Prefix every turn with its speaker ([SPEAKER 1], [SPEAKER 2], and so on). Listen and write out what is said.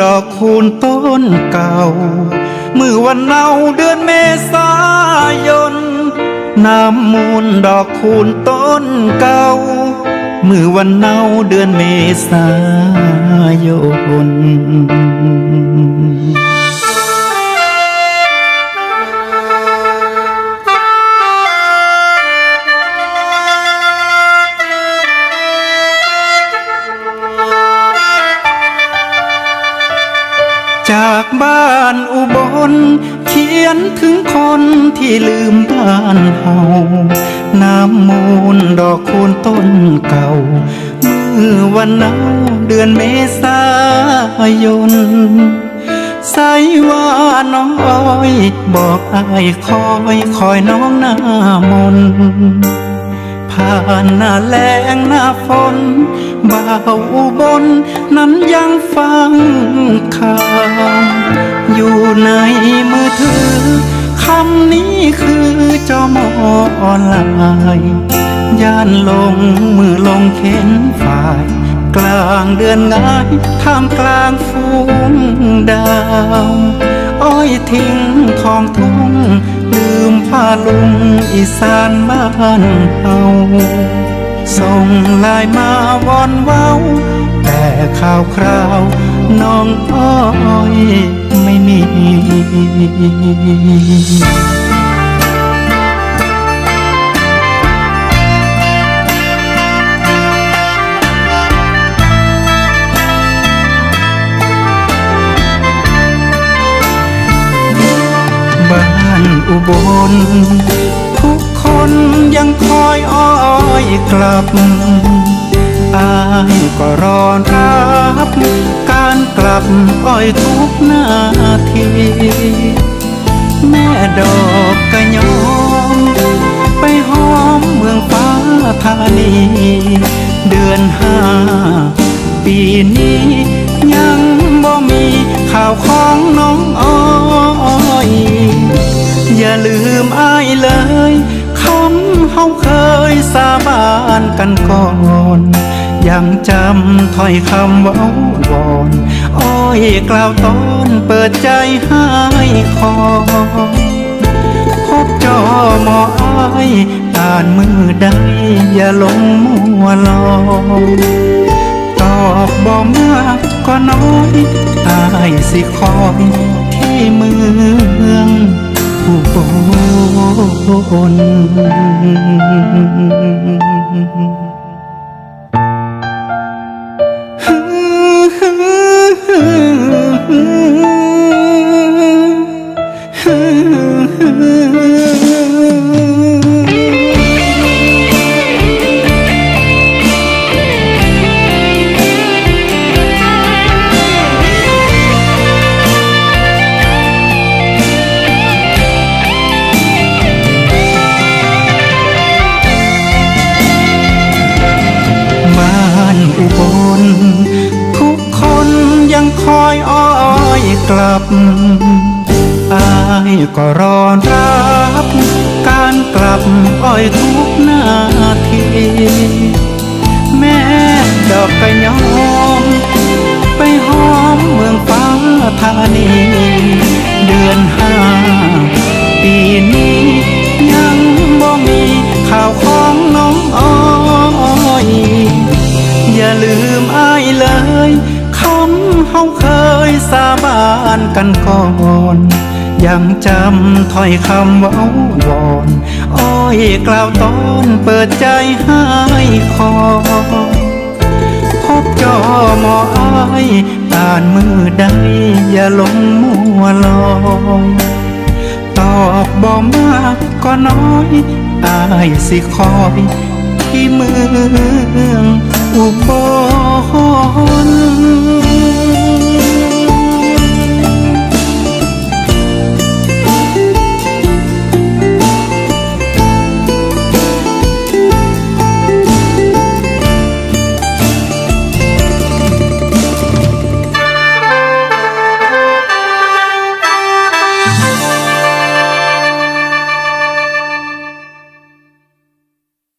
[SPEAKER 1] ดอกคูณต้นเก่า เมื่อวันเนาเดือนเมษายน น้ำมูลดอกคูณต้นเก่า เมื่อวันเนาเดือนเมษายน จากบ้านอุบล เขียนถึงคนที่ลืมบ้านเฮาน้ำมูลดอกคูณต้นเก่า เมื่อวันเนาเดือนเมษายนใส่ว่าน้องอ้อยบอกอายคอยคอยน้องหน้ามน ผ่านหน้าแล้งหน้าฝนบ่าวอุบลนั้นยังฟังข่าวอยู่ในมือถือคำนี้คือจอมอออนไลน์ย่านลงมือลงเข็นฝ่ายกลางเดือนงายท่ามกลางฟูงดาว อ้อยทิ้งทองทุ่ง ลืมผ้าลุงอีสานบ้านเฮาส่งไลายมาวอนเว้า แต่ข่าวคราวน้องอ้อยไม่มีานทุกคนยังคอยอ้อยกลับอายก็รอรับการกลับอ้อยทุกนาที แม่ดอกกระยอมไปหอมเมืองฟ้าธานี เดือนห้าปีนี้ยังบ่มีข่าวของน้องอ้อย อย่าลืมอ้ายเลยคำเฮาเคยสาบานกันก่อน ยังจำถ้อยคำว้าวอนอ้อยกล่าวตอนเปิดใจให้คอพบจอหมออ้ายอ่านมือใดอย่าลงมัวลอยตอบบ่มากก็น้อยอายสิคอยที่มือ ล กลับ อายก็รอรับ การกลับอ้อยทุกนาที แม่ดอกกระยอม ไปหอมเมืองฟ้าธานี เดือนห้าปีนี้ยังบ่มีข่าวของน้องอ้อย อย่าลืมานกันก่อนยังจำถ้อยคำเว้าวอนอ้อยกล่าวตอนเปิดใจให้คอพบจอหมออ้ายอ่านมือใดอย่าลงมัวลอยตอบบ่มากก็น้อยอายสิคอยที่เมืองอุบล